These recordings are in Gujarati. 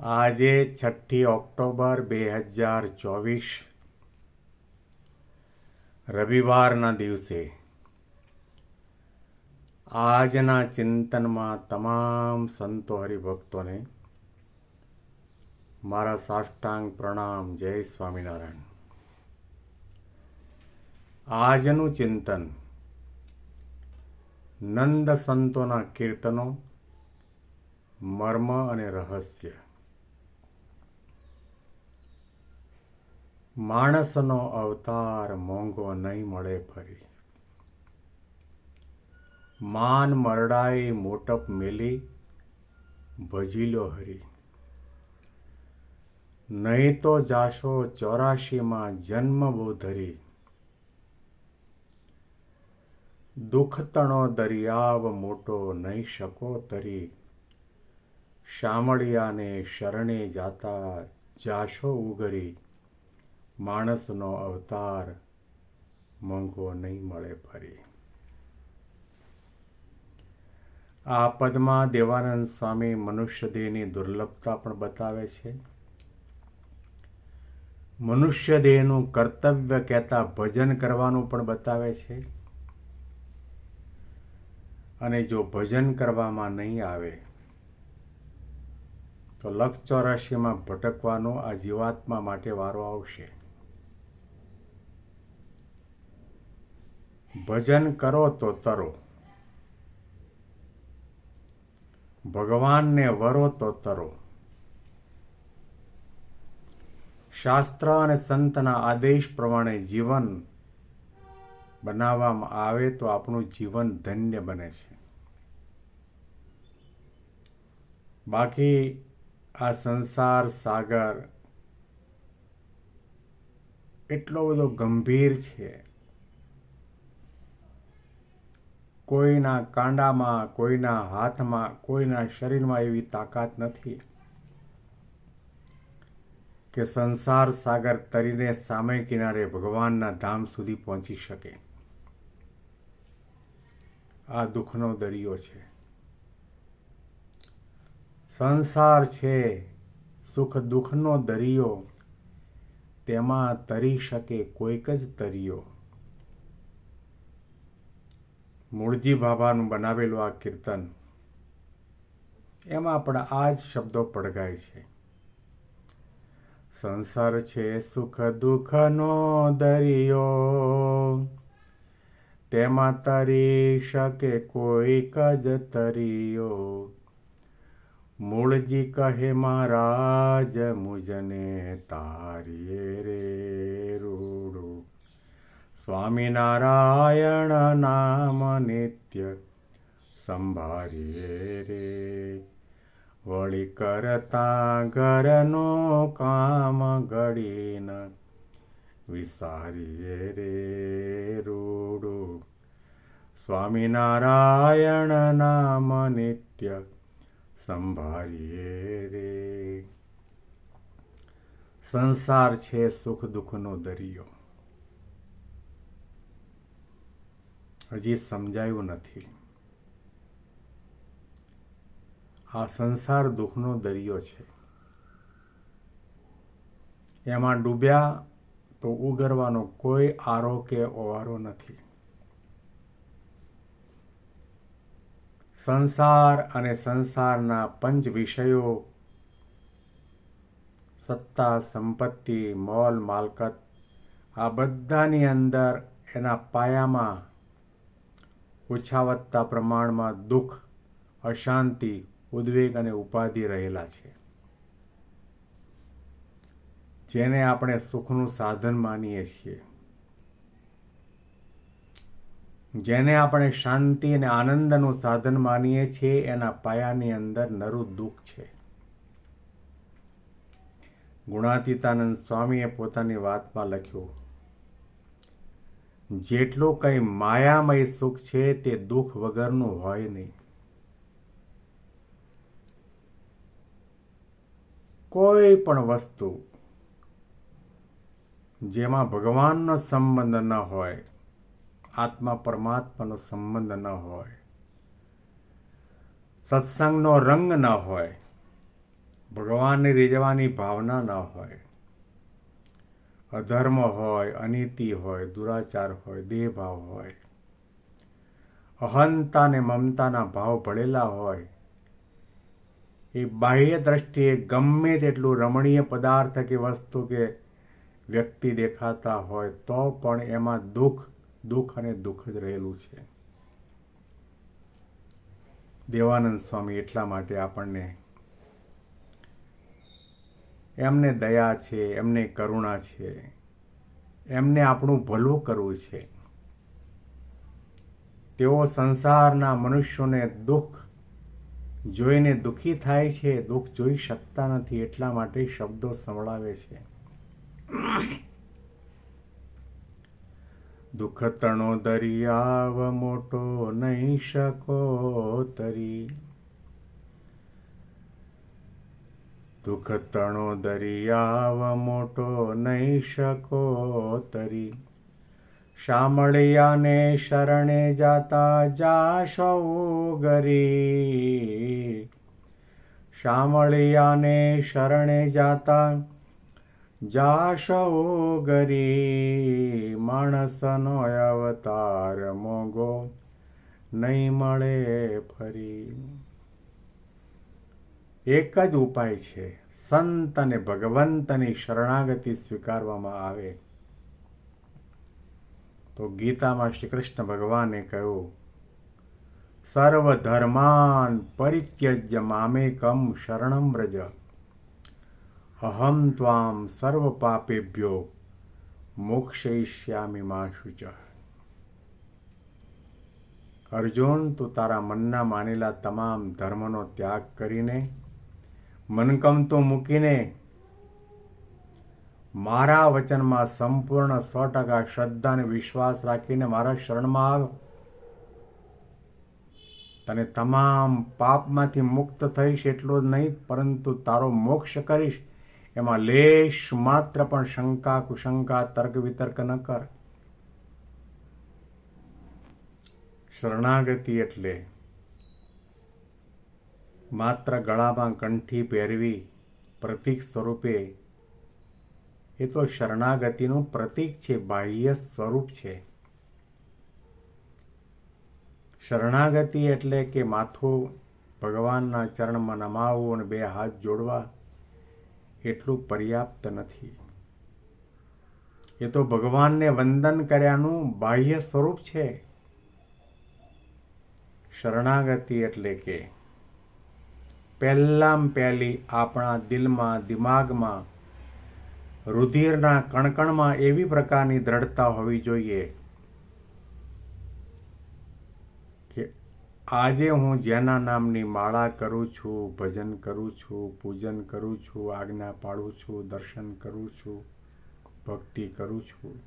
આજે છઠ્ઠી ઓક્ટોબર બે હજાર ચોવીસ, રવિવારના દિવસે આજના ચિંતનમાં તમામ સંતો હરિભક્તોને મારા સાષ્ટાંગ પ્રણામ, જય સ્વામિનારાયણ. આજનું ચિંતન નંદ સંતોના કીર્તનો, મર્મ અને રહસ્ય. માણસનો અવતાર મોંઘો નહીં મળે ફરી. માન મરડાઈ મોટપ મેલી, ભજીલો હરી. નહીં તો જાશો ચોરાશીમાં જન્મ બહુ ધરી. દુઃખતણો દરિયાવ મોટો નહીં શકો તરી. શામળિયાને શરણે જાતા જાશો ઉગરી. માણસનો અવતાર મોંઘો નહીં મળે ફરી. આ પદમાં દેવાનંદ સ્વામી મનુષ્ય દેહની દુર્લભતા પણ બતાવે છે. મનુષ્ય દેહનું કર્તવ્ય કહેતા ભજન કરવાનું પણ બતાવે છે. અને જો ભજન કરવામાં નહીં આવે, તો લક્ષ ચોરાશીમાં ભટકવાનો આ જીવાત્મા માટે વારો આવશે. ભજન કરો તો તરો. ભગવાનને વરો તો તરો. શાસ્ત્ર અને સંતના આદેશ પ્રમાણે જીવન બનાવવામાં આવે તો આપણું જીવન ધન્ય બને છે. બાકી આ સંસાર, સાગર એટલો બધો ગંભીર છે. કોઈના કાંડામાં, કોઈના હાથમાં, કોઈના શરીરમાં એવી તાકાત નથી કે સંસાર સાગર તરીને સામે કિનારે ભગવાનના ધામ સુધી પહોંચી શકે. આ દુઃખનો દરિયો છે. સંસાર છે, સુખ દુઃખનો દરિયો, તેમાં તરી શકે કોઈક જ તરિયો. મૂળજી બાબાનું બનાવેલું આ કીર્તન, એમાં પણ આ જ શબ્દો પડઘાય છે. સંસાર છે સુખ દુઃખનો દરિયો, તેમાં તરી શકે કોઈક જ તરિયો. મૂળજી કહે, મહારાજ, મુજને તારીએ રે રૂડું સ્વામિનારાયણ નામ નિત્ય સંભાળીએ રે. વળી કરતા ઘરનો કામ ઘડીન વિસારીએ રે રૂડું. સ્વામિનારાયણ નામ નિત્ય સંભાળીએ રે. સંસાર છે સુખ દુઃખનો દરિયો. હજી સમજાયું નથી. આ સંસાર દુઃખનો દરિયો છે. એમાં ડૂબ્યા તો ઉગરવાનો કોઈ આરો કે ઓવારો નથી. સંસાર અને સંસારના પંચ વિષયો, સત્તા, સંપત્તિ, મોલ, માલકત, આ બધાની અંદર એના પાયામાં ઓછા વધતા પ્રમાણમાં દુઃખ, અશાંતિ, ઉદ્વેગ અને ઉપાધિ રહેલા છે. જેને આપણે સુખનું સાધન માનીએ છીએ. જેને આપણે શાંતિ અને આનંદનું સાધન માનીએ છીએ, એના પાયાની અંદર નરું દુઃખ છે. ગુણાતીતાનંદ સ્વામીએ પોતાની વાતમાં લખ્યું જેટલું કંઈ માયામય સુખ છે તે દુઃખ વગરનું હોય નહીં. કોઈ પણ વસ્તુ જેમાં ભગવાનનો સંબંધ ન હોય, આત્મા પરમાત્માનો સંબંધ ન હોય, સત્સંગનો રંગ ન હોય, ભગવાનને રીઝવાની ભાવના ન હોય અધર્મ હોય, અનીતિ હોય, દુરાચાર હોય, દેહભાવ હોય. અહંતા ને મમતાના ભાવ ભળેલા હોય. એ બાહ્ય દ્રષ્ટિએ ગમે તેટલું રમણીય પદાર્થ કે વસ્તુ કે વ્યક્તિ દેખાતા હોય, તો પણ એમાં દુઃખ દુઃખ અને દુઃખ જ રહેલું છે. દેવાનંદ સ્વામી એટલા માટે આપણને એમને દયા છે, એમને કરુણા છે, એમને આપણું ભલું કરવું છે. તેઓ સંસારના મનુષ્યોને દુઃખ જોઈને દુઃખી થાય છે, દુઃખ જોઈ શકતા નથી એટલા માટે શબ્દો સંભળાવે છે. દુઃખ તણો દરિયાવ મોટો નહીં શકો તરી. દુઃખ તણો દરિયાવ મોટો નહીં શકો તરી. શામળિયાને શરણે જાતા જાશો ગરી. શામળિયાને શરણે જાતા જાશો ગરી. માણસનો અવતાર મોગો નહીં મળે ફરી. એક જ ઉપાય છે. સંત અને ભગવંતની શરણાગતિ સ્વીકારવામાં આવે. તો ગીતામાં શ્રી કૃષ્ણ ભગવાને કહ્યું, સર્વ ધર્માન પરિત્યજ્ય મામેકમ શરણમ વ્રજ. અહમ ત્વામ સર્વ પાપેભ્યો મોક્ષયિષ્યામિ મા શુચ. અર્જુન, તું તારા મનના માનેલા તમામ ધર્મનો ત્યાગ કરીને મનકમતું મૂકીને મારા વચનમાં સંપૂર્ણ સો ટકા શ્રદ્ધા અને વિશ્વાસ રાખીને મારા શરણમાં આવ. તને તમામ પાપમાંથી મુક્ત થઈશ એટલો જ નહીં, પરંતુ તારો મોક્ષ કરીશ. એમાં લેશ માત્ર પણ શંકા, કુશંકા તર્ક વિતર્ક ન કર. શરણાગતિ એટલે માત્ર ગળામાં કંઠી પહેરવી પ્રતીક સ્વરૂપે, એ તો શરણાગતિનું પ્રતીક છે, બાહ્ય સ્વરૂપ છે. શરણાગતિ એટલે કે માથું ભગવાનના ચરણમાં નમાવવું અને બે હાથ જોડવા, એટલું પર્યાપ્ત નથી. એ તો ભગવાનને વંદન કર્યાનું બાહ્ય સ્વરૂપ છે. શરણાગતિ એટલે કે પહેલાં પહેલી આપણા દિલમાં, દિમાગમાં, રુધિરના કણકણમાં એવી પ્રકારની દ્રઢતા હોવી જોઈએ કે આજે હું જેના નામની માળા કરું છું, ભજન કરું છું, પૂજન કરું છું, આજ્ઞા પાડું છું, દર્શન કરું છું, ભક્તિ કરું છું.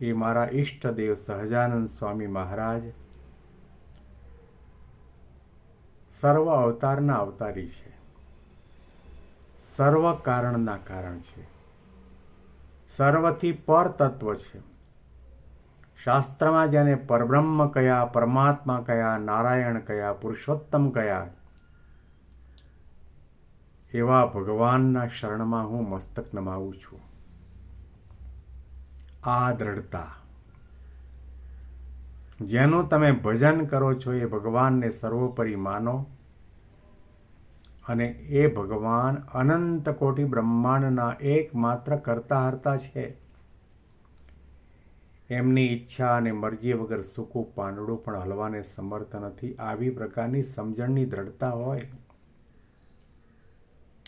એ મારા ઈષ્ટદેવ સહજાનંદ સ્વામી મહારાજ સર્વ અવતારના અવતારી છે. સર્વ કારણના કારણ છે. સર્વથી પર તત્વ છે. શાસ્ત્રમાં જેને પરબ્રહ્મ કયા, પરમાત્મા કયા, નારાયણ કયા, પુરુષોત્તમ કયા, એવા ભગવાનના શરણમાં હું મસ્તક નમાવું છું. આ દ્રઢતા. જેનું તમે ભજન કરો છો એ ભગવાનને સર્વોપરી માનો અને એ ભગવાન અનંત કોટી બ્રહ્માંડના એકમાત્ર કરતા હરતા છે. એમની ઈચ્છા અને મરજી વગર સૂકું પાંદડું પણ હલવાને સમર્થ નથી. આવી પ્રકારની સમજણની દ્રઢતા હોય.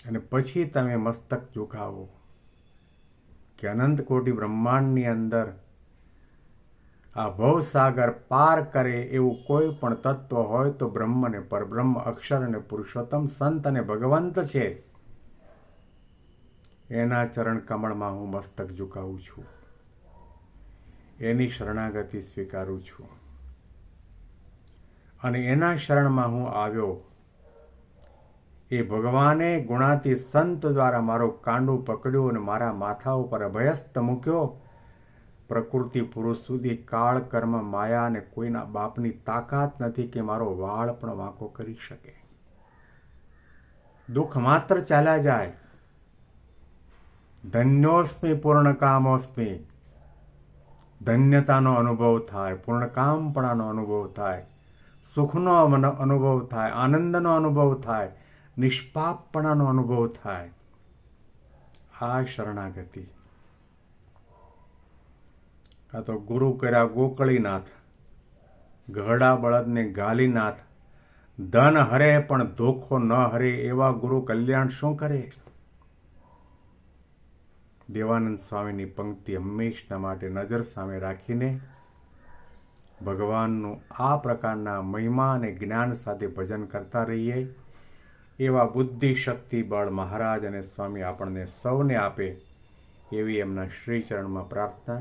અને પછી તમે મસ્તક ઝુકાવો કે અનંત કોટી બ્રહ્માંડની અંદર આ ભવસાગર પાર કરે એવું કોઈ પણ તત્વ હોય તો બ્રહ્મ ને પરબ્રહ્મ, અક્ષર અને પુરુષોત્તમ સંત અને ભગવંત છે. એના ચરણ કમળમાં હું મસ્તક ઝુકાવું છું. એની શરણાગતિ સ્વીકારું છું. અને એના શરણમાં હું આવ્યો. એ ભગવાને ગુણાતી સંત દ્વારા મારો કાંડું પકડ્યું અને મારા માથા ઉપર અભયસ્ત મૂક્યો. પ્રકૃતિ પુરુષ સુધી કાળ, કર્મ, માયા અને કોઈના બાપની તાકાત નથી કે મારો વાળ પણ વાંકો કરી શકે. દુઃખ માત્ર ચાલ્યા જાય. ધન્યોસ્મી પૂર્ણ કામોસ્મી ધન્યતાનો અનુભવ થાય, પૂર્ણકામપણાનો અનુભવ થાય, સુખનો અમન- અનુભવ થાય, આનંદનો અનુભવ થાય, નિષ્પાપપણાનો અનુભવ થાય. આ શરણાગતિ. આ તો ગુરુ કર્યા ગોકળીનાથ. ઘરડા બળદને ગાલીનાથ. ધન હરે પણ ધોખો ન હરે એવા ગુરુ કલ્યાણ શું કરે? દેવાનંદ સ્વામીની પંક્તિ હંમેશના માટે નજર સામે રાખીને ભગવાનનું આ પ્રકારના મહિમા અને જ્ઞાન સાથે ભજન કરતા રહીએ, એવા બુદ્ધિ શક્તિ બળ મહારાજ અને સ્વામી આપણને સૌને આપે એવી એમના શ્રીચરણમાં પ્રાર્થના.